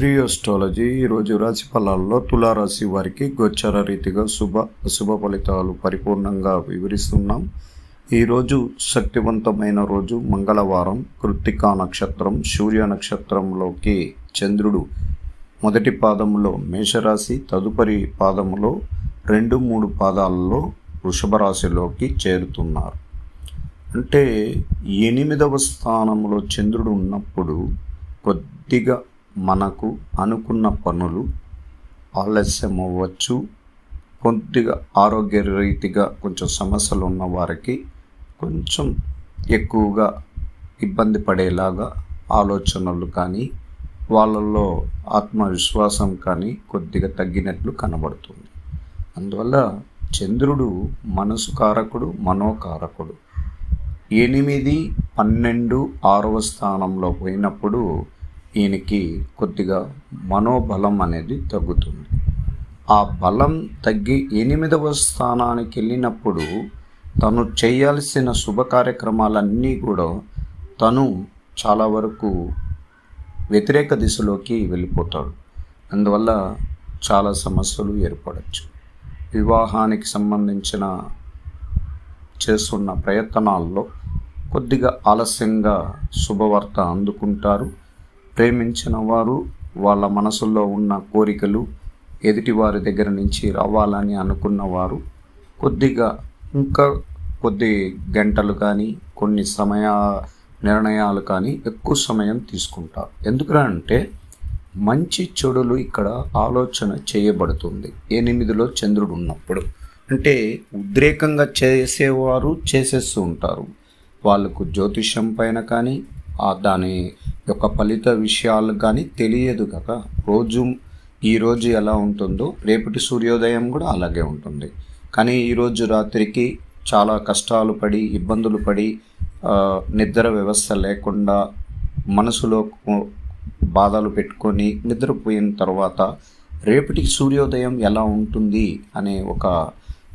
Shri astrology ఈరోజు రాశి ఫలాల్లో తులారాశి వారికి గోచర రీతిగా శుభ అశుభ ఫలితాలు పరిపూర్ణంగా వివరిస్తున్నాం. ఈరోజు శక్తివంతమైన రోజు మంగళవారం కృత్తికా నక్షత్రం సూర్య నక్షత్రంలోకి చంద్రుడు మొదటి పాదంలో మేషరాశి తదుపరి పాదములో రెండు మూడు పాదాలలో వృషభ రాశిలోకి చేరుతున్నారు. అంటే ఎనిమిదవ స్థానంలో చంద్రుడు ఉన్నప్పుడు కొద్దిగా మనకు అనుకున్న పనులు ఆలస్యం అవ్వచ్చు కొద్దిగా ఆరోగ్య రీతిగా కొంచెం సమస్యలు ఉన్న వారికి కొంచెం ఎక్కువగా ఇబ్బంది పడేలాగా ఆలోచనలు కానీ వాళ్ళల్లో ఆత్మవిశ్వాసం కానీ కొద్దిగా తగ్గినట్లు కనబడుతుంది. అందువల్ల చంద్రుడు మనసు కారకుడు మనోకారకుడు. ఎనిమిది పన్నెండు ఆరవ స్థానంలో పోయినప్పుడు ఈయనకి కొద్దిగా మనోబలం అనేది తగ్గుతుంది. ఆ బలం తగ్గి ఎనిమిదవ స్థానానికి వెళ్ళినప్పుడు తను చేయాల్సిన శుభ కార్యక్రమాలన్నీ కూడా తను చాలా వరకు వ్యతిరేక దిశలోకి వెళ్ళిపోతాడు. అందువల్ల చాలా సమస్యలు ఏర్పడచ్చు. వివాహానికి సంబంధించిన చేస్తున్న ప్రయత్నాల్లో కొద్దిగా ఆలస్యంగా శుభవార్త అందుకుంటారు. ప్రేమించిన వారు వాళ్ళ మనసుల్లో ఉన్న కోరికలు ఎదుటి వారి దగ్గర నుంచి రావాలని అనుకున్న వారు కొద్దిగా ఇంకా కొద్ది గంటలు కానీ కొన్ని సమయ నిర్ణయాలు కానీ ఎక్కువ సమయం తీసుకుంటారు. ఎందుకంటే మంచి చెడులు ఇక్కడ ఆలోచన చేయబడుతుంది. ఎనిమిదిలో చంద్రుడు ఉన్నప్పుడు. అంటే ఉద్రేకంగా చేసేవారు చేసేస్తూ ఉంటారు. వాళ్ళకు జ్యోతిష్యం పైన కానీ దాని యొక్క ఫలిత విషయాలు కానీ తెలియదు కదా. రోజు ఈరోజు ఎలా ఉంటుందో రేపటి సూర్యోదయం కూడా అలాగే ఉంటుంది. కానీ ఈరోజు రాత్రికి చాలా కష్టాలు పడి ఇబ్బందులు పడి నిద్ర వ్యవస్థ లేకుండా మనసులో బాధలు పెట్టుకొని నిద్రపోయిన తర్వాత రేపటి సూర్యోదయం ఎలా ఉంటుంది అనే ఒక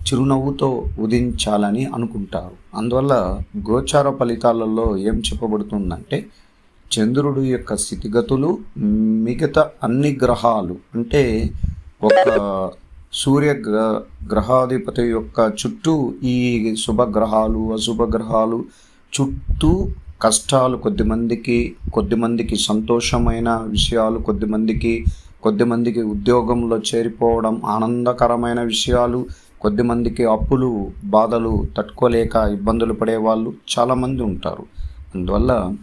చిరునవ్వుతో ఉదించాలని అనుకుంటారు. అందువల్ల గోచార ఫలితాలలో ఏం చెప్పబడుతుందంటే చంద్రుడు యొక్క స్థితిగతులు మిగతా అన్ని గ్రహాలు అంటే ఒక సూర్య గ్రహాధిపతి యొక్క చుట్టూ ఈ శుభగ్రహాలు అశుభగ్రహాలు చుట్టూ కష్టాలు కొద్దిమందికి కొద్దిమందికి సంతోషమైన విషయాలు కొద్దిమందికి కొద్దిమందికి ఉద్యోగంలో చేరిపోవడం ఆనందకరమైన విషయాలు కొద్దిమందికి అప్పులు బాధలు తట్టుకోలేక ఇబ్బందులు పడే వాళ్ళు చాలామంది ఉంటారు. అందువల్ల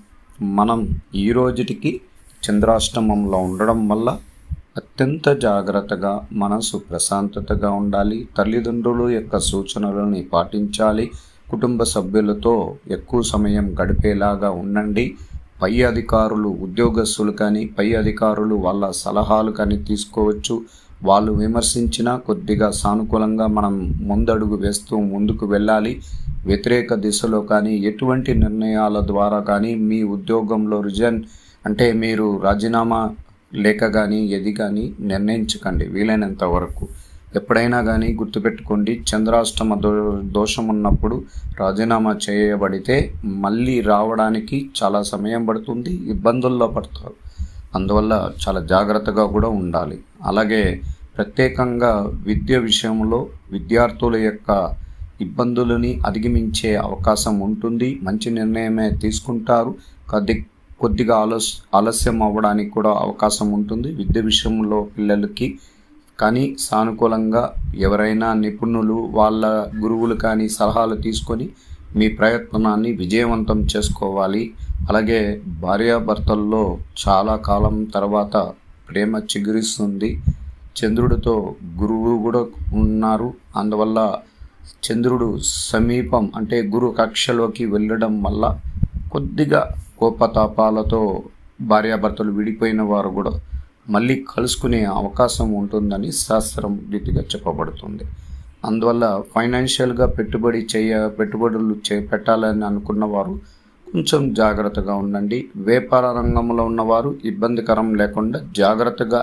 మనం ఈ రోజుటికి చంద్రాష్టమంలో ఉండడం వల్ల అత్యంత జాగ్రత్తగా మనసు ప్రశాంతతగా ఉండాలి. తల్లిదండ్రులు యొక్క సూచనలని పాటించాలి. కుటుంబ సభ్యులతో ఎక్కువ సమయం గడిపేలాగా ఉండండి. పై అధికారులు ఉద్యోగస్తులు కానీ పై అధికారులు వాళ్ళ సలహాలు కానీ తీసుకోవచ్చు. వాళ్ళు విమర్శించినా కొద్దిగా సానుకూలంగా మనం ముందడుగు వేస్తూ ముందుకు వెళ్ళాలి. వ్యతిరేక దిశలో కానీ ఎటువంటి నిర్ణయాల ద్వారా కానీ మీ ఉద్యోగంలో రిజన్ అంటే మీరు రాజీనామా లేక కానీ ఎది కానీ నిర్ణయించకండి. వీలైనంత వరకు. ఎప్పుడైనా కానీ గుర్తుపెట్టుకోండి చంద్రాష్టమ దో దోషం ఉన్నప్పుడు రాజీనామా చేయబడితే మళ్ళీ రావడానికి చాలా సమయం పడుతుంది ఇబ్బందుల్లో పడతారు. అందువల్ల చాలా జాగ్రత్తగా కూడా ఉండాలి. అలాగే ప్రత్యేకంగా విద్య విషయంలో విద్యార్థుల యొక్క ఇబ్బందులని అధిగమించే అవకాశం ఉంటుంది మంచి నిర్ణయమే తీసుకుంటారు. కొద్ది కొద్దిగా ఆలస్ ఆలస్యం అవ్వడానికి కూడా అవకాశం ఉంటుంది. విద్య విషయంలో పిల్లలకి కానీ సానుకూలంగా ఎవరైనా నిపుణులు వాళ్ళ గురువులు కానీ సలహాలు తీసుకొని మీ ప్రయత్నాన్ని విజయవంతం చేసుకోవాలి. అలాగే భార్యాభర్తల్లో చాలా కాలం తర్వాత ప్రేమ చిగురిస్తుంది. చంద్రుడితో గురువు కూడా ఉన్నారు. అందువల్ల చంద్రుడు సమీపం అంటే గురు కక్షలోకి వెళ్ళడం వల్ల కొద్దిగా కోపతాపాలతో భార్యాభర్తలు విడిపోయిన వారు కూడా మళ్ళీ కలుసుకునే అవకాశం ఉంటుందని శాస్త్రం రీతిగా చెప్పబడుతుంది. అందువల్ల ఫైనాన్షియల్గా పెట్టుబడి చేయ పెట్టుబడులు చే పెట్టాలని అనుకున్న వారు కొంచెం జాగ్రత్తగా ఉండండి. వ్యాపార రంగంలో ఉన్నవారు ఇబ్బందికరం లేకుండా జాగ్రత్తగా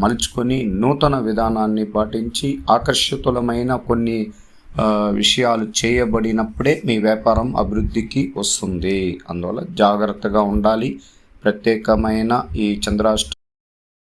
మలుచుకొని నూతన విధానాన్ని పాటించి ఆకర్షితులమైన కొన్ని విషయాలు చేయబడినప్పుడే మీ వ్యాపారం అభివృద్ధికి వస్తుంది. అందువల్ల జాగ్రత్తగా ఉండాలి. ప్రత్యేకమైన ఈ చంద్రాష్ట